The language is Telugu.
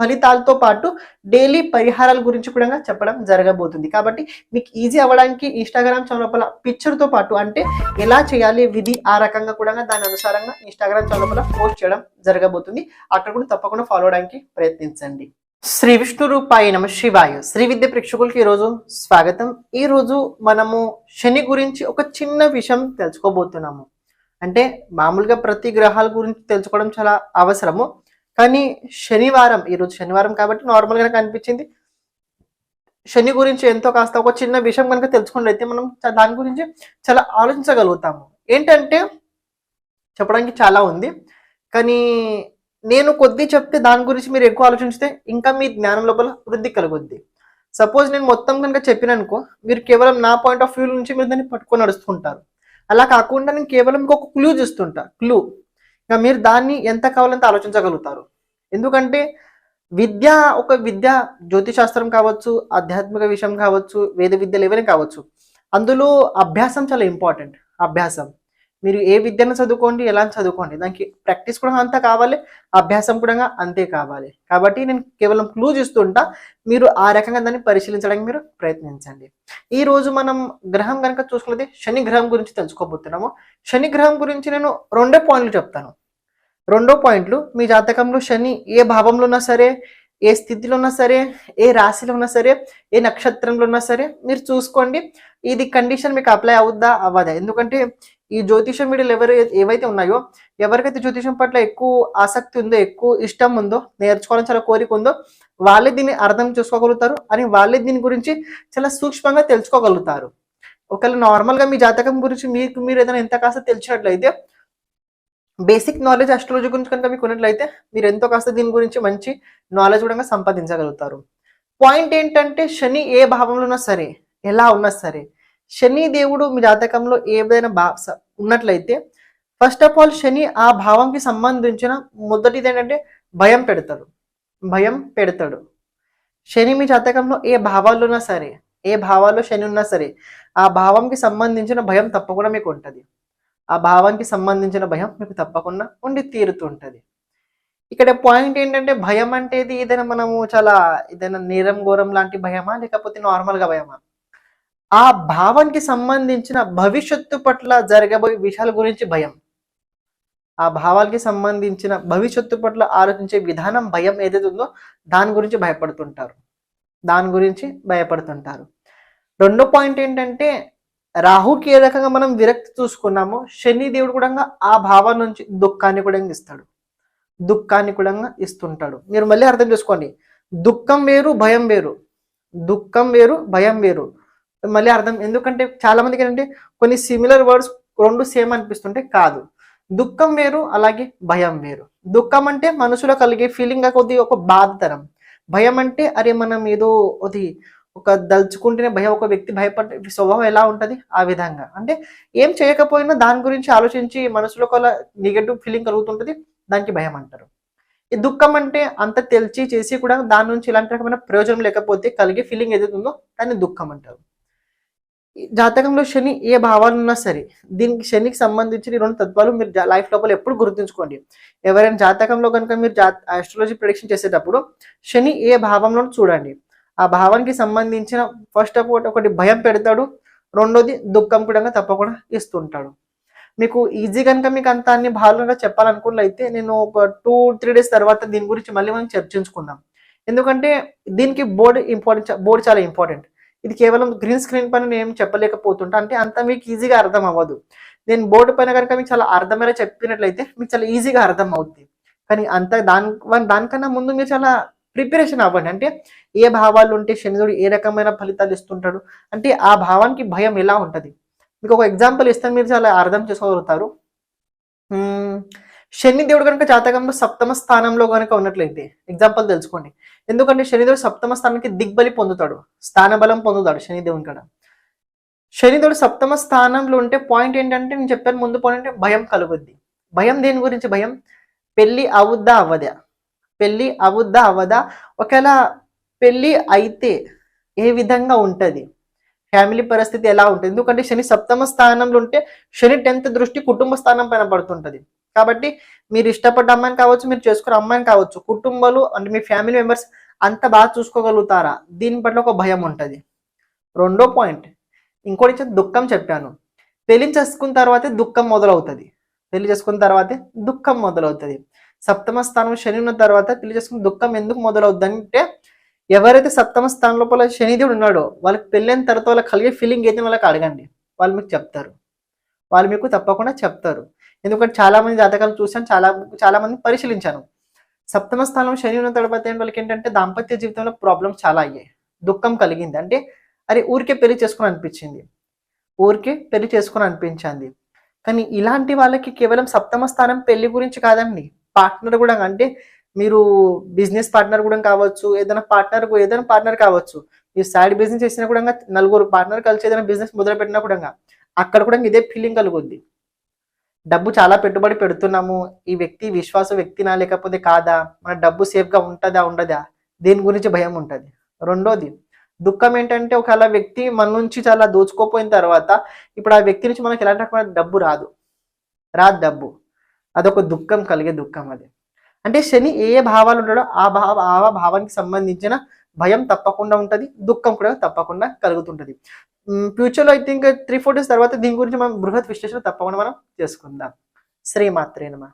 ఫలితాలతో పాటు డైలీ పరిహారాల గురించి కూడా చెప్పడం జరగబోతుంది. కాబట్టి మీకు ఈజీ అవ్వడానికి ఇన్స్టాగ్రామ్ ఛానల్ పిక్చర్తో పాటు అంటే ఎలా చేయాలి విధి ఆ రకంగా కూడా దాని అనుసారంగా ఇన్స్టాగ్రామ్ ఛానల్ పోస్ట్ చేయడం జరగబోతుంది. అక్కడ కూడా తప్పకుండా ఫాలో అవడానికి ప్రయత్నించండి. శ్రీ విష్ణు రూపాయ నమ శివాయ. శ్రీ విద్య ప్రేక్షకులకి ఈరోజు స్వాగతం. ఈ రోజు మనము శని గురించి ఒక చిన్న విషయం తెలుసుకోబోతున్నాము. అంటే మామూలుగా ప్రతి గ్రహాల గురించి తెలుసుకోవడం చాలా అవసరము. కానీ శనివారం ఈరోజు శనివారం కాబట్టి నార్మల్గానే కనిపించింది. శని గురించి ఎంతో కాస్త ఒక చిన్న విషయం కనుక తెలుసుకున్నట్లయితే మనం దాని గురించి చాలా ఆలోచించగలుగుతాము. ఏంటంటే చెప్పడానికి చాలా ఉంది. కానీ నేను కొద్ది చెప్తే దాని గురించి మీరు ఎక్కువ ఆలోచిస్తే ఇంకా మీ జ్ఞానం లోపల వృద్ధి కలుగుద్ది. సపోజ్ నేను మొత్తం కనుక చెప్పిననుకో మీరు కేవలం నా పాయింట్ ఆఫ్ వ్యూ నుంచి మీరు దాన్ని పట్టుకొని నడుస్తుంటారు. అలా కాకుండా నేను కేవలం ఇంకొక ఒక క్లూ చూస్తుంటా. క్లూ ఇంకా మీరు దాన్ని ఎంత కావాలంత ఆలోచించగలుగుతారు. ఎందుకంటే విద్య ఒక విద్య జ్యోతిశాస్త్రం కావచ్చు ఆధ్యాత్మిక విషయం కావచ్చు వేద విద్యలు ఏవైనా కావచ్చు. అందులో అభ్యాసం చాలా ఇంపార్టెంట్ అభ్యాసం. మీరు ఏ విద్యను చదువుకోండి ఎలా చదువుకోండి. దానికి ప్రాక్టీస్ కూడా అంతా కావాలి అభ్యాసం కూడా అంతే కావాలి. కాబట్టి నేను కేవలం క్లూ చూస్తుంటా మీరు ఆ రకంగా దాన్ని పరిశీలించడానికి మీరు ప్రయత్నించండి. ఈ రోజు మనం గ్రహం కనుక చూసుకున్నది శని గ్రహం గురించి తెలుసుకోబోతున్నాము. శని గ్రహం గురించి నేను రెండే పాయింట్లు చెప్తాను. రెండో పాయింట్లు మీ జాతకంలో శని ఏ భావంలో ఉన్నా సరే ఏ స్థితిలో ఉన్నా సరే ఏ రాశిలో ఉన్నా సరే ఏ నక్షత్రంలో ఉన్నా సరే మీరు చూసుకోండి. ఇది కండిషన్ మీకు అప్లై అవుద్దా అవ్వదా? ఎందుకంటే ఈ జ్యోతిషం వీడియోలు ఎవరు ఏవైతే ఉన్నాయో ఎవరికైతే జ్యోతిషం పట్ల ఎక్కువ ఆసక్తి ఉందో ఎక్కువ ఇష్టం ఉందో నేర్చుకోవాలని చాలా కోరిక ఉందో వాళ్ళే దీన్ని అర్థం చేసుకోగలుగుతారు అని వాళ్ళే దీని గురించి చాలా సూక్ష్మంగా తెలుసుకోగలుగుతారు. ఒకవేళ నార్మల్గా మీ జాతకం గురించి మీకు మీరు ఏదైనా ఎంత కాస్త తెలిసినట్లయితే బేసిక్ నాలెడ్జ్ అస్ట్రాలజీ గురించి కనుక మీకు ఉన్నట్లయితే మీరు ఎంతో కాస్త దీని గురించి మంచి నాలెడ్జ్ కూడా సంపాదించగలుగుతారు. పాయింట్ ఏంటంటే శని ఏ భావంలో ఉన్నా సరే ఎలా ఉన్నా సరే శని దేవుడు మీ జాతకంలో ఏదైనా భా స- ఉన్నట్లయితే ఫస్ట్ ఆఫ్ ఆల్ శని ఆ భావంకి సంబంధించిన మొదటిది ఏంటంటే భయం పెడతాడు. భయం పెడతాడు. శని మీ జాతకంలో ఏ భావాల్లో ఉన్నా సరే ఏ భావాల్లో శని ఉన్నా సరే ఆ భావంకి సంబంధించిన భయం తప్పకుండా మీకు ఉంటుంది. ఆ భావానికి సంబంధించిన భయం మీకు తప్పకుండా ఉండి తీరుతుంటుంది. ఇక్కడ పాయింట్ ఏంటంటే భయం అంటే ఇది ఏదైనా మనము చాలా ఏదైనా నేరం ఘోరం లాంటి భయమా? లేకపోతే నార్మల్గా భయమా? ఆ భావానికి సంబంధించిన భవిష్యత్తు పట్ల జరగబోయే విషయాల గురించి భయం. ఆ భావాలకి సంబంధించిన భవిష్యత్తు పట్ల ఆలోచించే విధానం భయం ఏదైతే ఉందో దాని గురించి భయపడుతుంటారు. దాని గురించి భయపడుతుంటారు. రెండో పాయింట్ ఏంటంటే రాహుకి ఏ రకంగా మనం విరక్తి చూసుకున్నామో శని దేవుడు కూడా ఆ భావం నుంచి దుఃఖాన్ని కూడా ఇస్తాడు. దుఃఖాన్ని కూడా ఇస్తుంటాడు. మీరు మళ్ళీ అర్థం చేసుకోండి. దుఃఖం వేరు భయం వేరు. దుఃఖం వేరు భయం వేరు. మళ్ళీ అర్థం ఎందుకంటే చాలా మందికి ఏంటంటే కొన్ని సిమిలర్ వర్డ్స్ రెండు సేమ్ అనిపిస్తుంటే కాదు. దుఃఖం వేరు అలాగే భయం వేరు. దుఃఖం అంటే మనసులో కలిగే ఫీలింగ్ కొద్ది ఒక బాధతరం. భయం అంటే అరే మనం ఏదో అది ఒక దలుచుకుంటేనే భయం ఒక వ్యక్తి భయపడే స్వభావం ఎలా ఉంటుంది? ఆ విధంగా. అంటే ఏం చేయకపోయినా దాని గురించి ఆలోచించి మనసులో ఒక నెగటివ్ ఫీలింగ్ కలుగుతుంటుంది దానికి భయం అంటారు. ఈ దుఃఖం అంటే అంత తెలిసి చేసి కూడా దాని నుంచి ఇలాంటి రకమైన ప్రయోజనం లేకపోతే కలిగే ఫీలింగ్ ఏదైతుందో దాన్ని దుఃఖం అంటారు. ఈ జాతకంలో శని ఏ భావాలు ఉన్నా సరే దీనికి శనికి సంబంధించిన ఈ రెండు తత్వాలు మీరు లైఫ్ లోపల ఎప్పుడు గుర్తుంచుకోండి. ఎవరైనా జాతకంలో కనుక మీరు జా ఆస్ట్రాలజీ ప్రొడిక్షన్ చేసేటప్పుడు శని ఏ భావంలో చూడండి. ఆ భావానికి సంబంధించిన ఫస్ట్ ఆఫ్ ఆల్ ఒకటి భయం పెడతాడు రెండోది దుఃఖం కూడా తప్పకుండా ఇస్తుంటాడు. మీకు ఈజీ కనుక మీకు అంత అన్ని భాగాలుగా చెప్పాలనుకున్నట్లయితే నేను ఒక టూ త్రీ డేస్ తర్వాత దీని గురించి మళ్ళీ మనం చర్చించుకుందాం. ఎందుకంటే దీనికి బోర్డు ఇంపార్టెంట్ బోర్డు చాలా ఇంపార్టెంట్ ఇది కేవలం గ్రీన్ స్క్రీన్ పైన నేను చెప్పలేకపోతుంటా. అంటే అంత మీకు ఈజీగా అర్థం అవ్వదు. నేను బోర్డు పైన కనుక మీకు చాలా అర్థమయ్యేలా చెప్పినట్లయితే మీకు చాలా ఈజీగా అర్థం అవుతుంది కానీ అంత దాని దానికన్నా ముందు మీరు చాలా ప్రిపరేషన్ అవ్వండి. అంటే ఏ భావాలు ఉంటే శనిదుడు ఏ రకమైన ఫలితాలు ఇస్తుంటాడు? అంటే ఆ భావానికి భయం ఎలా ఉంటుంది? మీకు ఒక ఎగ్జాంపుల్ ఇస్తాను మీరు చాలా అర్థం చేసుకోగలుగుతారు. శనిదేవుడు కనుక జాతకంలో సప్తమ స్థానంలో కనుక ఉన్నట్లయితే ఎగ్జాంపుల్ తెలుసుకోండి. ఎందుకంటే శనిదేవుడు సప్తమ స్థానానికి దిగ్బలి పొందుతాడు. స్థానబలం పొందుతాడు శనిదేవుని కాడ. శనిదేవుడు సప్తమ స్థానంలో ఉంటే పాయింట్ ఏంటంటే నేను చెప్పాను ముందు పాయింట్ భయం కలుగుద్ది. భయం దేని గురించి భయం? పెళ్ళి అవుద్దా? అవ్వదా? పెళ్ళి అవుద్దా అవ్వదా ఒకవేళ పెళ్ళి అయితే ఏ విధంగా ఉంటుంది? ఫ్యామిలీ పరిస్థితి ఎలా ఉంటుంది? ఎందుకంటే శని సప్తమ స్థానంలో ఉంటే శని టెన్త్ దృష్టి కుటుంబ స్థానం పైన పడుతుంటుంది. కాబట్టి మీరు ఇష్టపడ్డ అమ్మాయిని కావచ్చు మీరు చేసుకున్న అమ్మాయిని కావచ్చు కుటుంబాలు అంటే మీ ఫ్యామిలీ మెంబర్స్ అంత బాగా చూసుకోగలుగుతారా? దీని పట్ల ఒక భయం ఉంటుంది. రెండో పాయింట్. ఇంకోటి దుఃఖం చెప్పాను. పెళ్ళి చేసుకున్న తర్వాతే దుఃఖం మొదలవుతుంది. పెళ్ళి చేసుకున్న తర్వాతే దుఃఖం మొదలవుతుంది. సప్తమ స్థానం శని ఉన్న తర్వాత పెళ్ళి చేసుకుని దుఃఖం ఎందుకు మొదలవుద్ది అంటే ఎవరైతే సప్తమ స్థానం లోపల శనిదేవుడు ఉన్నాడో వాళ్ళకి పెళ్ళైన తర్వాత వాళ్ళకి కలిగే ఫీలింగ్ అయితే వాళ్ళకి అడగండి. వాళ్ళు మీకు చెప్తారు. వాళ్ళు మీకు తప్పకుండా చెప్తారు. ఎందుకంటే చాలా మంది జాతకాలు చూశాను చాలా చాలా మంది పరిశీలించాను. సప్తమ స్థానం శని ఉన్న తర్వాత వాళ్ళకి ఏంటంటే దాంపత్య జీవితంలో ప్రాబ్లమ్స్ చాలా అయ్యాయి. దుఃఖం కలిగింది. అంటే అరే ఊరికే పెళ్ళి చేసుకుని అనిపించింది. ఊరికే పెళ్ళి చేసుకుని అనిపించింది. కానీ ఇలాంటి వాళ్ళకి కేవలం సప్తమ స్థానం పెళ్ళి గురించి కాదండి. పార్ట్నర్ కూడా అంటే మీరు బిజినెస్ పార్ట్నర్ కూడా కావచ్చు ఏదైనా పార్ట్నర్ ఏదైనా పార్ట్నర్ కావచ్చు మీరు సైడ్ బిజినెస్ చేసినా కూడా నలుగురు పార్ట్నర్ కలిసి ఏదైనా బిజినెస్ మొదలు పెట్టినా కూడా అక్కడ కూడా ఇదే ఫీలింగ్ కలుగుద్ది. డబ్బు చాలా పెట్టుబడి పెడుతున్నాము. ఈ వ్యక్తి విశ్వాస వ్యక్తినా లేకపోతే కాదా? మన డబ్బు సేఫ్గా ఉంటుందా ఉండదా? దేని గురించి భయం ఉంటుంది? రెండోది దుఃఖం ఏంటంటే ఒకవేళ వ్యక్తి మన నుంచి చాలా దోచుకోపోయిన తర్వాత ఇప్పుడు ఆ వ్యక్తి నుంచి మనకి ఎలాంటి డబ్బు రాదు. రాదు డబ్బు. అదొక దుఃఖం కలిగే దుఃఖం అది. అంటే శని ఏ భావాలు ఉంటాడో ఆ భావ ఆ భావానికి సంబంధించిన భయం తప్పకుండా ఉంటుంది దుఃఖం కూడా తప్పకుండా కలుగుతుంటది. ఫ్యూచర్లో I think three four days తర్వాత దీని గురించి మనం బృహత్ విశ్లేషణ తప్పకుండా మనం చేసుకుందాం. శ్రీమాత్రేనమా